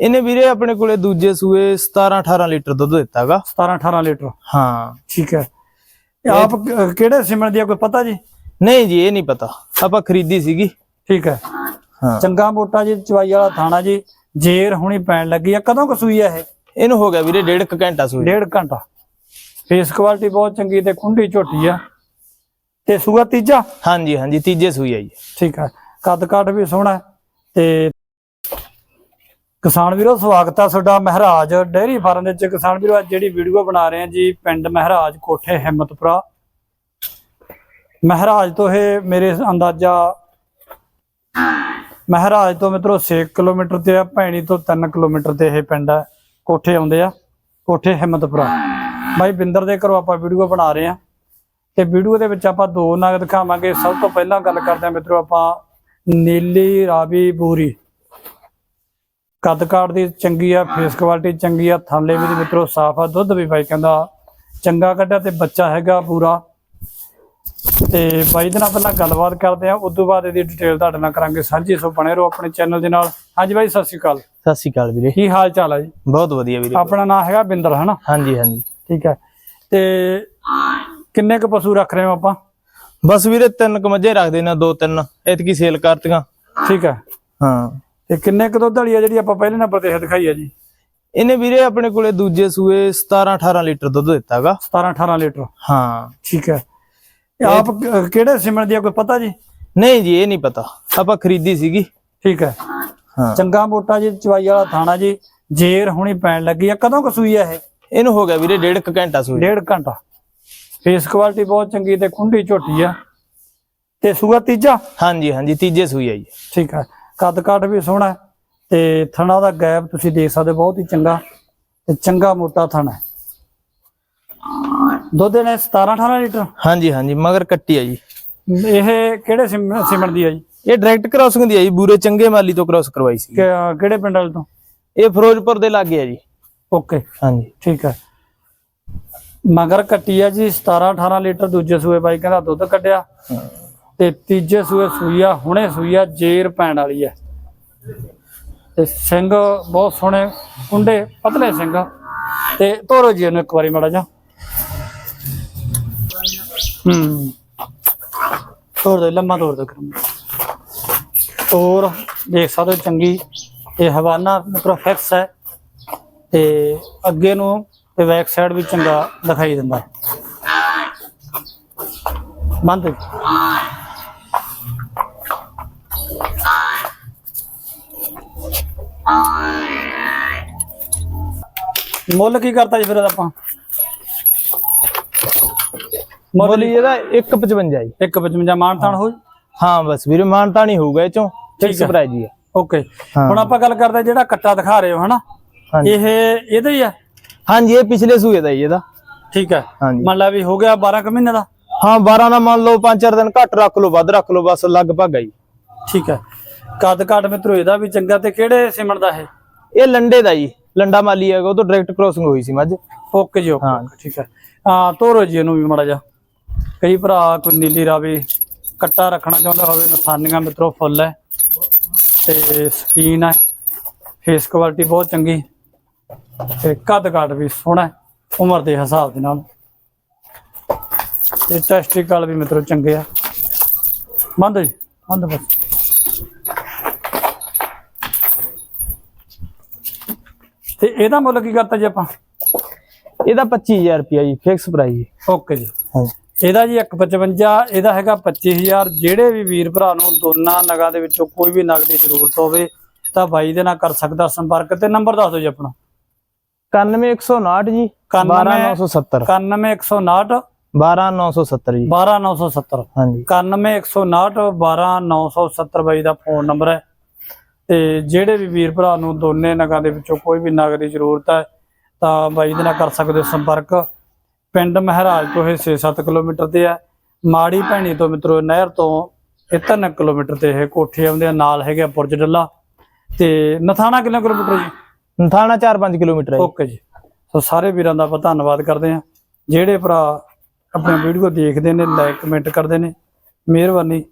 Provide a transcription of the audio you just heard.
ਇਹਨੇ ਵੀਰੇ ਆਪਣੇ ਕੋਲੇ ਦੂਜੇ ਸੂਏ 17 18 ਲੀਟਰ ਦੁੱਧ ਦਿੱਤਾਗਾ। 17 18 ਲੀਟਰ। ਹਾਂ। ਠੀਕ ਹੈ। ਇਹ ਆਪ ਕਿਹੜੇ ਸਿਮਣ ਦੀ ਆ ਕੋਈ ਪਤਾ ਜੀ? ਨਹੀਂ ਜੀ ਇਹ ਨਹੀਂ ਪਤਾ। ਆਪਾਂ ਖਰੀਦੀ ਸੀਗੀ। ਠੀਕ ਹੈ। ਹਾਂ। ਚੰਗਾ ਮੋਟਾ ਜੀ ਚਵਾਈ ਵਾਲਾ ਥਾਣਾ ਜੀ। ਜੇਰ ਹੁਣੀ ਪੈਣ ਲੱਗੀ ਆ। ਕਦੋਂ ਕੁ ਸੂਈ ਆ ਇਹ? ਇਹਨੂੰ ਹੋ ਗਿਆ ਵੀਰੇ ਡੇਢ ਕੁ ਘੰਟਾ ਸੂਈ। ਡੇਢ ਘੰਟਾ। ਫੇਸ ਕੁਆਲਿਟੀ ਬਹੁਤ ਚੰਗੀ ਤੇ ਕੁੰਡੀ ਝੋਟੀ ਆ। ਤੇ ਸੂਆ ਤੀਜਾ? ਹਾਂਜੀ ਹਾਂਜੀ ਤੀਜੇ ਸੂਈ ਆ ਜੀ। ਠੀਕ ਹੈ। ਕੱਦ ਕਾਠ ਵੀ ਸੋਹਣਾ ਤੇ ਕਿਸਾਨ ਵੀਰੋ, ਸਵਾਗਤ ਆ ਤੁਹਾਡਾ ਮਹਾਰਾਜ ਡੇਅਰੀ ਫਾਰਮ ਦੇ ਵਿੱਚ। ਕਿਸਾਨ ਵੀਰੋ, ਅੱਜ ਜਿਹੜੀ ਵੀਡੀਓ ਬਣਾ ਰਹੇ ਆ ਜੀ, ਪਿੰਡ ਮਹਾਰਾਜ ਕੋਠੇ ਹਿੰਮਤਪੁਰਾ। ਮਹਾਰਾਜ ਤੋਂ ਇਹ ਮੇਰੇ ਅੰਦਾਜ਼ਾ ਮਹਾਰਾਜ ਤੋਂ ਮਿੱਤਰੋ 6 ਕਿਲੋਮੀਟਰ ਤੇ ਆ, ਭੈਣੀ ਤੋਂ 3 ਕਿਲੋਮੀਟਰ ਤੇ ਇਹ ਪਿੰਡ ਹੈ ਕੋਠੇ ਆਉਂਦੇ ਆ, ਕੋਠੇ ਹਿੰਮਤਪੁਰਾ। ਬਾਈ ਬਿੰਦਰ ਦੇ ਘਰੋਂ ਆਪਾਂ ਵੀਡੀਓ ਬਣਾ ਰਹੇ ਆ ਤੇ ਵੀਡੀਓ ਦੇ ਵਿੱਚ ਆਪਾਂ ਦੋ ਨਗ ਦਿਖਾਵਾਂਗੇ। ਸਭ ਤੋਂ ਪਹਿਲਾਂ ਗੱਲ ਕਰਦੇ ਹਾਂ ਮਿੱਤਰੋ, ਆਪਾਂ ਨੀਲੀ ਰਾਵੀ ਬੂਰੀ। ਕੱਦ ਕਾਠ ਦੀ ਚੰਗੀ ਆ ਫੇਸ ਕੁਆਲਿਟੀ ਚੰਗੀ ਆ ਥਾਲੇ ਵੀ ਮਿੱਤਰੋ ਸਾਫ਼ ਆ ਦੁੱਧ ਵੀ ਬਾਈ ਕਹਿੰਦਾ ਚੰਗਾ ਕੱਢਿਆ ਤੇ ਬੱਚਾ ਹੈਗਾ ਪੂਰਾ। ਤੇ ਬਾਈ ਦੇ ਨਾਲ ਪਹਿਲਾਂ ਗੱਲਬਾਤ ਕਰਦੇ ਆ ਉਸ ਤੋਂ ਬਾਅਦ ਇਹਦੀ ਡਿਟੇਲ ਤੁਹਾਡੇ ਨਾਲ ਕਰਾਂਗੇ ਸਾਂਝੀ ਸੋ ਬਣੇ ਰਹੋ ਆਪਣੇ ਚੈਨਲ ਦੇ ਨਾਲ। ਹਾਂਜੀ ਬਾਈ ਸਤਿ ਸ਼੍ਰੀ ਅਕਾਲ। ਸਤਿ ਸ਼੍ਰੀ ਅਕਾਲ ਵੀਰੇ। ਕੀ ਹਾਲ ਚਾਲ ਹੈ ਜੀ? ਬਹੁਤ ਵਧੀਆ ਵੀਰੇ। ਆਪਣਾ ਨਾਮ ਹੈਗਾ ਬਿੰਦਰ ਹਨਾ? ਹਾਂਜੀ ਹਾਂਜੀ। ਠੀਕ ਹੈ ਤੇ ਕਿੰਨੇ ਕੁ ਪਸ਼ੂ ਰੱਖ ਰਹੇ ਹੋ ਆਪਾਂ? ਬਸ ਵੀਰੇ ਤਿੰਨ ਕੁ ਮੱਝੇ ਰੱਖਦੇ ਨੇ ਦੋ ਤਿੰਨ। ਇਤਕੀ ਸੇਲ ਕਰਤੀਆਂ। ਠੀਕ ਹੈ ਹਾਂ। ਤੇ ਕਿੰਨੇ ਕੁ ਦੁੱਧ ਵਾਲੀ ਆ ਜਿਹੜੀ ਆਪਾਂ ਪਹਿਲੇ ਨੰਬਰ ਤੇ ਦਿਖਾਈ ਆ ਜੀ? ਇਹਨੇ ਵੀਰੇ ਆਪਣੇ ਕੋਲੇ ਦੂਜੇ ਸੂਏ 17 18 ਲੀਟਰ ਦੁੱਧ ਦਿੱਤਾਗਾ। 17 18 ਲੀਟਰ। ਹਾਂ। ਠੀਕ ਹੈ। ਇਹ ਆਪ ਕਿਹੜੇ ਸਿਮਣ ਦੀ ਆ ਕੋਈ ਪਤਾ ਜੀ? ਨਹੀਂ ਜੀ ਇਹ ਨਹੀਂ ਪਤਾ। ਆਪਾਂ ਖਰੀਦੀ ਸੀਗੀ। ਠੀਕ ਹੈ। ਹਾਂ। ਚੰਗਾ ਮੋਟਾ ਜੀ ਚਵਾਈ ਵਾਲਾ ਥਾਣਾ ਜੀ ਜੇਰ ਹੁਣੀ ਪੈਣ ਲੱਗੀ ਆ। ਕਦੋਂ ਕੁ ਸੂਈ ਆ ਇਹ? ਇਹਨੂੰ ਹੋ ਗਿਆ ਵੀਰੇ ਡੇਢ ਕੁ ਘੰਟਾ ਸੂਈ। ਡੇਢ ਘੰਟਾ। ਫੇਸ ਕੁਆਲਿਟੀ ਬਹੁਤ ਚੰਗੀ ਤੇ ਕੁੰਡੀ ਝੋਟੀ ਆ। ਤੇ ਸੂਆ ਤੀਜਾ? ਹਾਂਜੀ ਹਾਂਜੀ ਤੀਜੇ ਸੂਈ ਆ ਜੀ। ਠੀਕ ਹੈ। ਕੱਦ ਕਾਠ ਵੀ ਸੋਹਣਾ ਹੈ ਤੇ ਥਣਾ ਦਾ ਗੈਪ ਤੁਸੀਂ ਦੇਖ ਸਕਦੇ ਹੋ, ਬਹੁਤ ਹੀ ਚੰਗਾ ਤੇ ਚੰਗਾ ਮੋਟਾ ਥਣਾ ਹੈ। ਦੁੱਧ ਨੇ 17 18 ਲੀਟਰ? ਹਾਂਜੀ ਹਾਂਜੀ ਮਗਰ ਕੱਟੀ ਆ ਜੀ। ਇਹ ਕਿਹੜੇ ਸਿਮ- ਸਿਮਣ ਦੀ ਆ ਜੀ? ਇਹ ਡਾਇਰੈਕਟ ਕ੍ਰਾਸਿੰਗ ਦੀ ਆ ਜੀ ਬੂਰੇ ਚੰਗੇ ਮਾਲੀ ਤੋਂ ਕ੍ਰਾਸ ਕਰਵਾਈ ਸੀ। ਕਿਹੜੇ ਪਿੰਡ ਵਾਲੇ ਤੋਂ? ਇਹ ਫਿਰੋਜ਼ਪੁਰ ਦੇ ਲਾਗੇ ਆ ਜੀ। ਓਕੇ। ਹਾਂਜੀ। ਠੀਕ ਹੈ। ਮਗਰ ਕੱਟੀ ਆ ਜੀ 17 18 ਲੀਟਰ ਦੂਜੇ ਸੂਏ ਬਾਈ ਕਹਿੰਦਾ ਦੁੱਧ ਕੱਢਿਆ। ਤੇ ਤੀਜੇ ਸੂਏ ਸੂਈਆ, ਹੁਣੇ ਸੂਈਆ ਜੇਰ ਪੈਣ ਵਾਲੀ ਹੈ ਤੇ ਸਿੰਘ ਬਹੁਤ ਸੋਹਣੇ ਕੁੰਡੇ ਪਤਲੇ ਸਿੰਘ। ਤੇ ਤੋਰੋ ਜੀ ਇਹਨੂੰ ਇੱਕ ਵਾਰੀ ਮਾੜਾ ਜਾ ਹੂੰ। ਤੋਰ ਦੇ, ਲੰਮਾ ਤੋਰ ਦੇ ਕਰਮ ਤੋਰ ਦੇਖ ਸਕਦੇ ਹੋ ਚੰਗੀ, ਇਹ ਹਵਾਨਾ ਮਤਲਬ ਫਿਕਸ ਹੈ ਤੇ ਅੱਗੇ ਨੂੰ ਤੇ ਬੈਕ ਸਾਈਡ ਵੀ ਚੰਗਾ ਦਿਖਾਈ ਦਿੰਦਾ। ਹੈ ਬੰਦ। ਮੁੱਲ ਕੀ ਕਰਤਾ ਜੀ ਫਿਰ ਇਹਦਾ ਆਪਾਂ? ਮੁੱਲ ਬੋਲੀ ਇਹਦਾ 155 ਜੀ। 155 ਮਾਨਤਾਨ ਹੋ ਹਾਂ ਬਸ ਵੀਰੇ ਮਾਨਤਾ ਨਹੀਂ ਹੋਊਗਾ ਇਹ ਚੋਂ। ਫਿਕਸ ਹੈ। ਪ੍ਰਾਈਜ਼ ਹੀ ਆ ਓਕੇ। ਹਾਂ। ਹੁਣ ਆਪਾਂ ਗੱਲ ਕਰਦੇ ਹਾਂ ਜਿਹੜਾ ਕੱਟਾ ਦਿਖਾ ਰਹੇ ਹੋ ਹਨਾ? ਹਾਂਜੀ। ਇਹ ਇਹਦਾ ਹੀ ਆ? ਹਾਂਜੀ ਇਹ ਪਿਛਲੇ ਸੂਏ ਦਾ ਜੀ ਇਹਦਾ। ਠੀਕ ਹੈ। ਹਾਂਜੀ। ਮੰਨ ਲਾ ਵੀ ਹੋ ਗਿਆ 12 ਕੁ ਮਹੀਨੇ ਦਾ? ਹਾਂ 12 ਦਾ ਮੰਨ ਲਓ 5-4 ਦਿਨ ਘੱਟ ਰੱਖ ਲਓ ਵੱਧ ਰੱਖ ਲਓ ਬਸ ਲਗਭਗ ਆ ਜੀ। ਠੀਕ ਹੈ। ਕੱਦ ਕਾਟ ਮਿੱਤਰੋ ਇਹਦਾ ਵੀ ਚੰਗਾ ਤੇ ਕਿਹੜੇ ਸਿਮਣ ਦਾ ਇਹ? ਇਹ ਲੰਡੇ ਦਾ ਜੀ। ਲੰਡਾ ਮਾਲੀ ਹੈਗਾ ਉਹ ਤੋਂ ਡਾਇਰੈਕਟ ਕ੍ਰਾਸਿੰਗ ਹੋਈ ਸੀ ਮੱਝ। ਓਕੇ ਜੀ ਓਕੇ ਹਾਂ। ਠੀਕ ਹੈ। ਹਾਂ ਤੋਰੋ ਜੀ ਇਹਨੂੰ ਵੀ ਮੜਾ ਜਾ ਕਈ ਭਰਾ ਕੋਈ ਨੀਲੀ ਰਾਵੀ ਕੱਟਾ ਰੱਖਣਾ ਚਾਹੁੰਦਾ ਹੋਵੇ ਨਿਸ਼ਾਨੀਆਂ ਮਿੱਤਰੋ ਫੁੱਲ ਹੈ। ਤੇ ਸਕੀਨ ਹੈ। ਫੇਸ ਕੁਆਲਿਟੀ ਬਹੁਤ ਚੰਗੀ। ਤੇ ਕੱਦ ਕਾਟ ਵੀ ਸੋਹਣਾ ਉਮਰ ਦੇ ਹਿਸਾਬ ਦੇ ਨਾਲ। ਤੇ ਟੈਸਟਿਕਲ ਵੀ ਮਿੱਤਰੋ ਚੰਗੇ ਆ। ਬੰਦ ਜੀ ਬੰਦ ਬਸ। ਤੇ ਇਹਦਾ ਮੁੱਲ ਕੀ ਕਰਤਾ ਜੀ ਆਪਾਂ? ਇਹਦਾ 25000 ਰੁਪਿਆ ਜੀ ਫਿਕਸ ਪ੍ਰਾਈਜ਼ ਓਕੇ ਜੀ। ਹਾਂਜੀ। ਇਹਦਾ ਜੀ 155 ਇਹਦਾ ਹੈਗਾ 25000 ਜਿਹੜੇ ਵੀ ਵੀਰ ਭਰਾ ਨੂੰ ਦੋਨਾਂ ਨਗਾਂ ਦੇ ਵਿੱਚੋਂ ਕੋਈ ਵੀ ਨਗ ਦੀ ਜ਼ਰੂਰਤ ਹੋਵੇ ਤਾਂ ਬਾਈ ਦੇ ਨਾਲ ਕਰ ਸਕਦਾ ਸੰਪਰਕ। ਤੇ ਨੰਬਰ ਦੱਸ ਦਿਓ ਜੀ ਆਪਣਾ। 91159 ਜੀ 12970 91159 12970 ਜੀ। 12970 ਹਾਂਜੀ। 91159 12970 ਬਾਈ ਦਾ ਫੋਨ ਨੰਬਰ ਹੈ। ਤੇ ਜਿਹੜੇ ਵੀ ਵੀਰ ਭਰਾ ਨੂੰ ਦੋਨੇ ਨਗਾਂ ਦੇ ਵਿੱਚੋਂ ਕੋਈ ਵੀ ਨਗ ਦੀ ਜ਼ਰੂਰਤ ਹੈ ਤਾਂ ਬਾਈ ਦੇ ਨਾਲ ਕਰ ਸਕਦੇ ਹੋ ਸੰਪਰਕ। ਪਿੰਡ ਮਹਾਰਾਜ ਤੋਂ ਇਹ 6-7 ਕਿਲੋਮੀਟਰ ਤੇ ਹੈ। ਮਾੜੀ ਭੈਣੀ ਤੋਂ ਮਿੱਤਰੋ ਨਹਿਰ ਤੋਂ ਇਹ 3 ਕਿਲੋਮੀਟਰ ਤੇ ਇਹ ਕੋਠੇ ਆਉਂਦੇ ਆ ਨਾਲ ਹੈਗੇ ਆ ਬੁਰਜ ਡੱਲਾ। ਤੇ ਨਥਾਣਾ ਕਿੰਨੇ ਕਿਲੋਮੀਟਰ ਜੀ? ਥਾਣਾ 4-5 ਕਿਲੋਮੀਟਰ ਹੈ। ਓਕੇ ਜੀ। ਸੋ ਸਾਰੇ ਵੀਰਾਂ ਦਾ ਆਪਾਂ ਧੰਨਵਾਦ ਕਰਦੇ ਹਾਂ। ਜਿਹੜੇ ਭਰਾ ਆਪਣੀ ਵੀਡੀਓ ਦੇਖਦੇ ਨੇ ਲਾਈਕ ਕਮੈਂਟ ਕਰਦੇ ਨੇ ਮਿਹਰਬਾਨੀ।